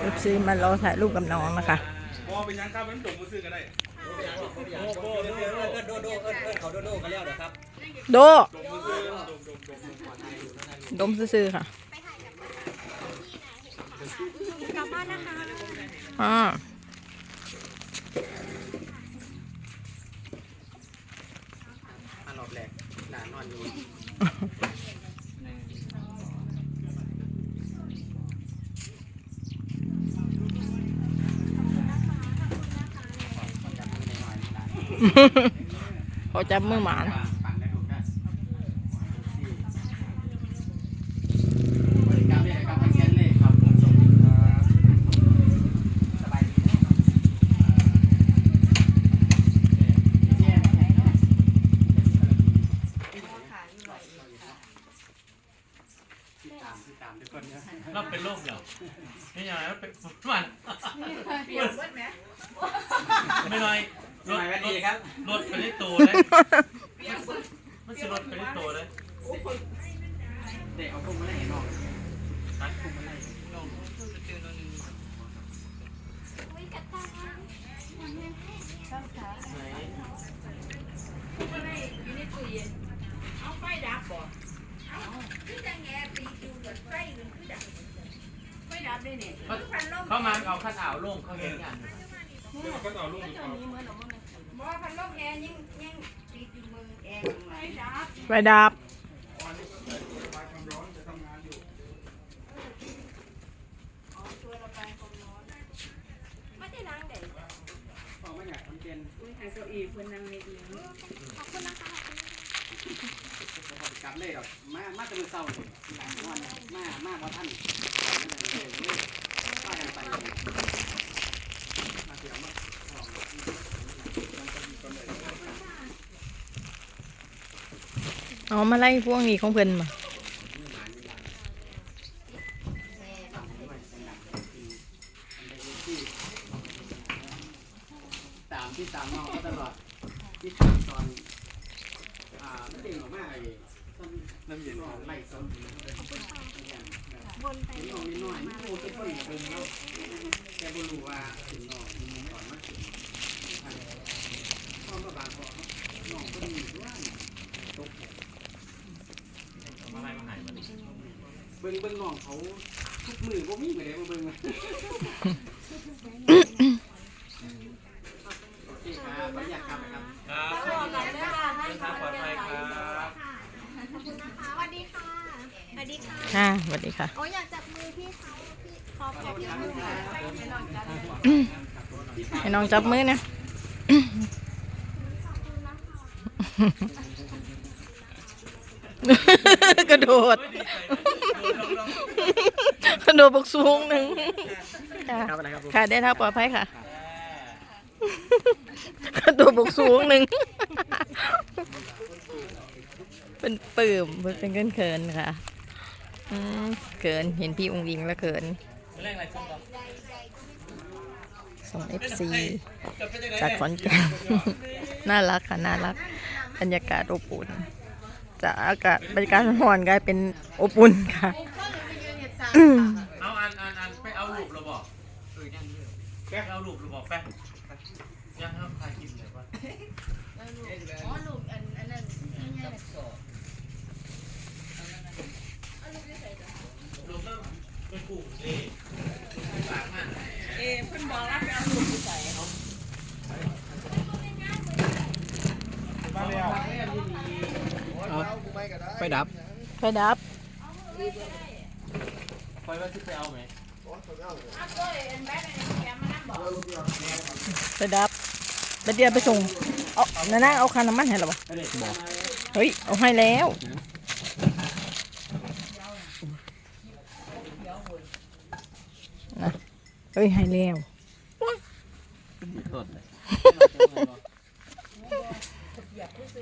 เอฟซีมารอถ่ายรูปกับน้องนะคะพอเป็นยังครับมันจบมือซื้อกันได้โดโดโดโดโดเอิ้นเอิ้นเขาโดโดกันแล้วเด้อครับโดจบมือซื้อดมดมดมดมซื่อๆค่ะกลับบ้านนะคะอ่ามารอบแรกหลานนอนอยู่ พอจับมือหมานปั่นได้ถูกได้บริการเลยครับเช่นเลยครับผมส่งสบายดีนะครับติดตามติดตามทุกคนนะเราเป็นโรคเดียวนี่ยังไงเราเป็นฝุ่นมันไม่น้อย สมัยวันดีครับรถไปได้ตัวเลยมันจะรถไปได้ตัวเลยเด็กเอาพุ่งมาไล่เห็นออกนะพุ่งมาไล่อุ้ยกระต่ายไหนเขาเขามาเอาข้าวอ่าวลงเขาเห็นกันก็ต่อลูก เขาบ่พันลมแอร์ยังยังปิดอยู่มือแอร์ไม่ดับไฟดับไม่ได้ล้างเด็กพอไม่อยากทำเป็นอุ้ยหาเก้าอี้เพิ่นนั่งในเอียงขอบคุณนะคะกลับเลยหรอกมา มาจะมือเศร้าเลยหลานนอนมา มาเพราะท่านว่ากันไปมาเดี๋ยวมา เอามาไล่พวกนี้ของเพิ่นมาตามที่ตามน้องก็ตลอดที่ตามตอนอ่าไม่เด้งออกมาไอ้ต้นน้ำเย็นไล่ส้นบนไปน้องนิดหน่อยนี่โอ้ทุกคนเบิ่งแกบรู้ว่าถึงน้องมีก่อนมาถึงพ่อมาบางพอน้องก็มีด้วยตก เอามาให้มาใหายมัน เบิ่งเบิ่งน้องเขาทุกมือบ่มีเลยมาเบิ่งโอเคครับขออนุญาตครับ ครับครับเดินทางปลอดภัยครับขอบคุณนะคะสวัสดีค่ะ สวัสดีค่ะ ค่ะสวัสดีค่ะ โอ้ยอยากจับมือพี่เขาพี่ขอขอบคุณค่ะให้น้องจับมือให้น้องจับมือนะกระโดดดีใจโดนล งกระโดดบกสูงหนึ่งค่ะครับอะไรครับค่ะได้ทาปลอดภัยค่ะกระโดดบกสูงหนึ่งเป็นปื้มเป็นเกินเขินค่ะอืมเขินเห็นพี่องค์ยิงแล้วเขินแรงอะไรขึ้นบ่ส่งเอฟซีจะเป็นยังไงจากขอนแก่นน่ารักค่ะ น่ารัก บรรยากาศอบอุ่น จากอากาศบรรยากาศร้อนกลายเป็นอบอุ่นค่ะ เอาอันอันอันไปเอาลูกเราบอกแป๊เอาลูกเราบอกแป๊ยังห้ามถ่ายคลิปเลยว่าลูกเริ่มเป็นกลุ่มดิฝากมามาแล้ว ไปดับไฟดับคอยว่าที่ไปเอาไหมไฟดับแล้วเดี๋ยวไปส่ง เอานานาเอาคันน้ำมันให้เราบ่เฮ้ย เอาให้แล้ว นะเฮ้ยให้แล้ว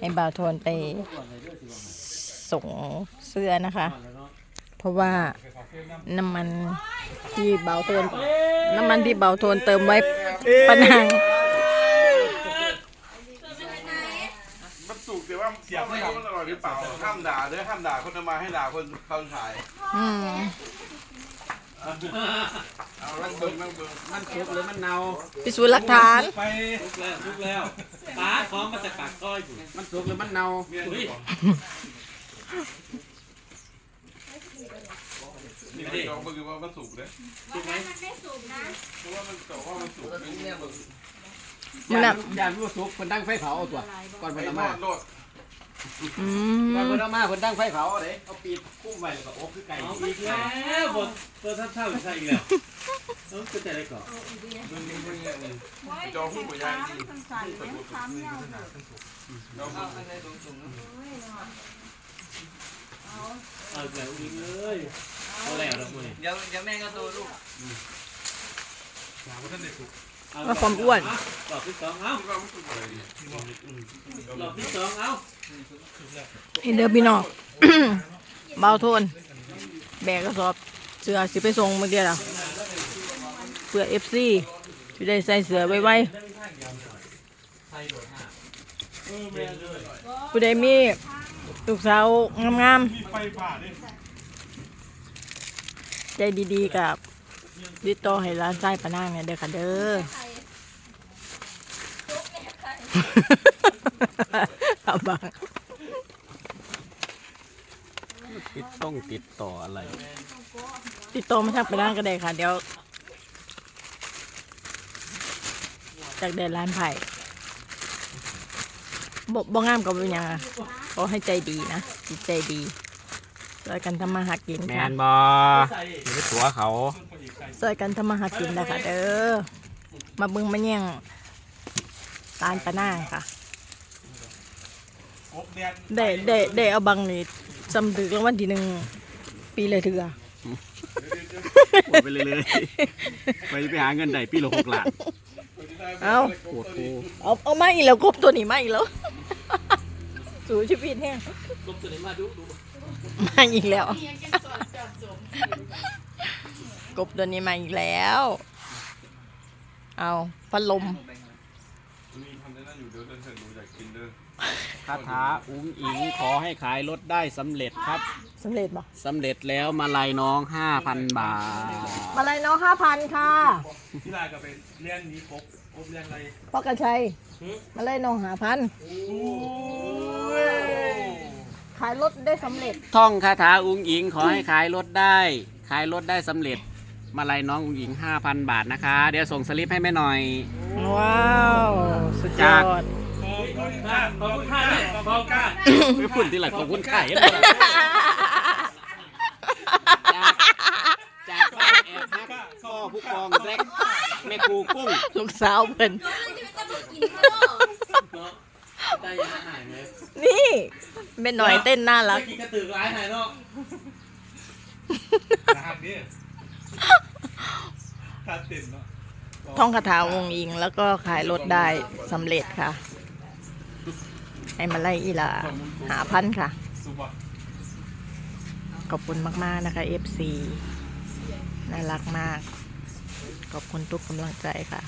ให้บ่าวโทนไปส่ งเสื้อนะคะ เพราะว่าน้ำมันที่เบาโทน น้ำมันที่เบาโทนเติมไว้ปัญหามันสูกแต่ว่าเสียบไม่รู้มันอร่อยหรือเปล่าห้ามด่าเด้อห้ามด่าคนทำมาให้ด่าคนคนขายอืมเอาลังเบิ่งลังเบิ่งมันสุกหรือมันเน่าพิสูจน์หลักฐานไปทุกแล้วทุกแล้วป้าพร้อมมาจากปากก้อยอยู่มันสุกหรือมันเน่าเฮ้ย นี่ไม่ยอมก็คือว่ามันสุกเลยถูกไหมมันไม่สุกนะเพราะว่ามันแต่ว่ามันสุกไม่แน่เลยมันยาน่ะนยานรู้สุกคนตั้งไฟเผาเอาตัว ก่อนไปเพิ่นเอารมาอดรอดอืก่อนมเพิ่นเอามาเพิ่นตั้งไฟเผาเอาเด้เอาปีดคุ้มไว้แล้วก็อบคือไก่เอาอีกแล้วบนตัวท่านเท่าอีกใช่อีกแล้วเออเป็นอะไรก่อนมึงมึงมึงเนี่ยจอหุ้นหัวยางดีสั่นๆเนี่ยค้ำเนี่ยเราเอาอี เอาอีกแล้วอุ้งเลยเอาแล้วนะมึงเดี๋ยวเดี๋ยวแม่ก็โตลูกหาว่าท่านเด็กมาความอ้วนรอบที่สองเอาคิดว่ามันสุกเลยดีรอบที่สองเอาเห็นเด้อพี่น้องเบาทน แบกกระสอบเสือสิไปส่งเมื่อเดียวล่ะเพื่อเอฟซีจะได้ใส่เสือไว้ไว้ผู้ใดมี ลูกสาวงามมีไฟผ่าดิๆใจดีๆกับติดต่อให้ร้านไส้ปะนางเนี่ยเด้อค่ะเด้อ เอาบังติดต้องติดต่ออะไร ติดต่อมาทางปะนางก็ได้ค่ะ เดี๋ยว จากแดนร้านไผ่บอกบ่งามกับเป็นหยังอะ ขอให้ใจดีนะ จิตใจดีช่วยกันทำมาหากินแมค่ะนบออย่าไปตัวเขาช่วยกันทำมาหากินนะคะเด้อมาเบึงมาแย่งร้านปะนางค่ะกบแดนได้ได้ได้เอาบังนี่จำดึกรางวัลที่หนึ่งปีเลยเถื่อปวดไปเลยเลยไปไปหาเงินได้ปีละหกล้านเอาปวดโคเอาเอามาอีกแล้วกบตัวนี้มาอีกแล้ว สู่ชีวิตแห้งลบตัวนี้มาดูดูมาอีกแล้ว กบตัวนี้มาอีกแล้ว เอาพัดลมมีทำได้นั่นอยู่เดี๋ยวเดินเถิดดูอยากกินเด้อคาถาอุ้งอิงขอให้ขายรถได้สำเร็จครับสำเร็จปะสำเร็จแล้วมาลายน้อง5,000บาท มาเลยน้องห้าพันค่ะที่ลายก็ไปเลี้ยงนี้กบกบเลี้ยงอะไรพ่อกระชัยมาเลยน้องหาพัน ขายรถได้สำเร็จ ท่องคาถาอุ้งอิงขอให้ขายรถได้ ขายรถได้สำเร็จ มาลายน้องอุ้งอิง 5,000 บาทนะคะ เดี๋ยวส่งสลิปให้แม่หน่อย ว้าว สุดยอด ขอบคุณค่ะขอบคุณค่าเลยขอบคุณค่าไม่พูดที่หลังขอบคุณขายจากจากบ้านแอบฮักพ่อผู้กองแบล็กแม่ครูกุ้ง ลูกสาวเพิ่น เนาะ ได้ยังหายไหมนี่เป็นหน่อยเต้นน่ารัก ไม่กินกระตือร้ายหายเนาะนะครับนี่ถ้าเต็มเนาะท่องคาถาองค์อิงแล้วก็ขายรถได้สำเร็จค่ะ ให้มาไล่อีหลาหาพันค่ะ สุบะขอบคุณมาก ๆ นะคะ FC น่ารักมาก ขอบคุณทุกกำลังใจค่ะ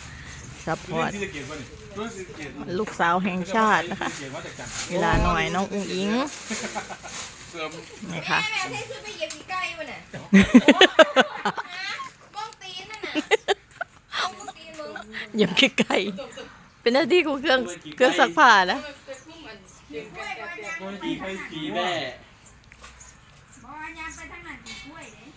ซัพพอร์ตที่จะเก็บวะนี่รู้สึกเก็บลูกสาวแห่งชาตินะคะเก็บว่าจากจันเวลาหน่อยน้องอุ้งอิงเสื่อมนี่ค่ะแม่ใช้ซื้อไปเหยียบกี่ไก่วะเนี่ยบ้องตีนนั่นน่ะบ้องตีนมึงเหยียบไก่เป็นหน้าที่ของเครื่องเครื่องซักผ้านะ กล้วยบอลยาง คนปีไปปี ผี แม่ แม่ บอลยางไปทางนั้นกินกล้วยเลย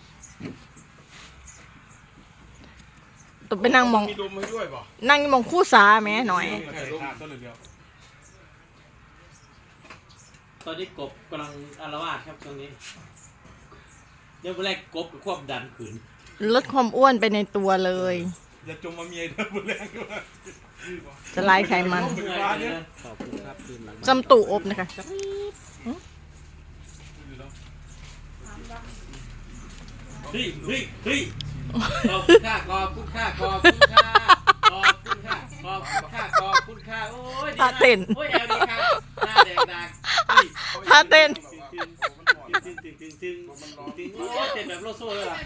ต้องไปนั่งมอง มีดมให้ด้วยป่ะนั่งมองคู่สาแหม่หน่อยถ่ายรูปต้นเหลืองเดียวตอนนี้กบกำลังอารวาสครับตรงนี้เดี๋ยวแรกกบกับควบดันขืนลดความอ้วนไปในตัวเลย อย่าจมมาเมียเด้อบุแรงด้วย จะลายไขมันเมื่อยเลยนะขอบคุณครับทีมหลังจำตู่อบนะคะ เฮ้ยเฮ้ยเฮ้ยขอบคุณค่าขอบคุณค่า ขอบคุณค่าขอบคุณค่าขอบคุณค่าขอบคุณค่าโอ้ยดีมากท่าเต้น โอ้ยแอลดีครับหน้าแดงดังเฮ้ยท่าเต้นตึงตึงตึงตึงตึงโอ้ยเต้นแบบโลโซ่เลยว่ะ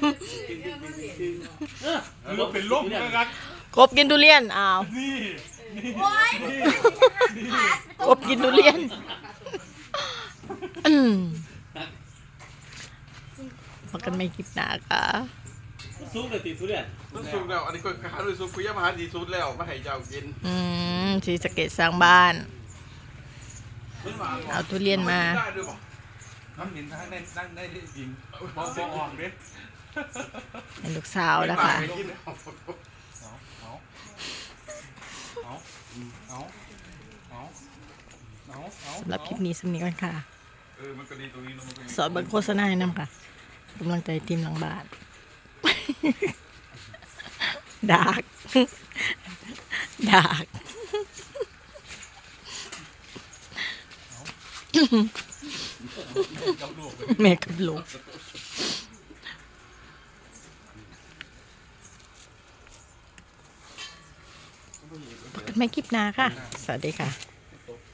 ตึงตึงตึงตึงตึงเออมันเป็นลมกันกบกินทุเรียนอ้าวนี่โอ้ยกบกินทุเรียนอืมพบกันไม่คลิปหนาค่ะ ติดทุเรียนมันสุกแล้ว อันนี้ก็ขาด้วยสุกคุยมาหาดีสุดแล้วมาให้เจ้ากินอืมสีสะเกตสร้างบ้าน เอาทุเรียนมา ได้ด้วยป่น้ำหนินทั้งในนั่งได้ยินมองออกเด้ให้ลูกสาวนะคะ ไม่กินเอาเอาเอาเอาเอาเอาเอาสำหรับคลิปนี้สำนี้ก่อนค่ะ เออมันก็ดีตรงนี้เนอะมันก็ดี สอนเบิงโฆษณาให้นำค่ะกำลังใจทีมหลังบ้าน ดากดากแม่กับลูกพบกันไม่คลิปหน้าค่ะ สวัสดีค่ะ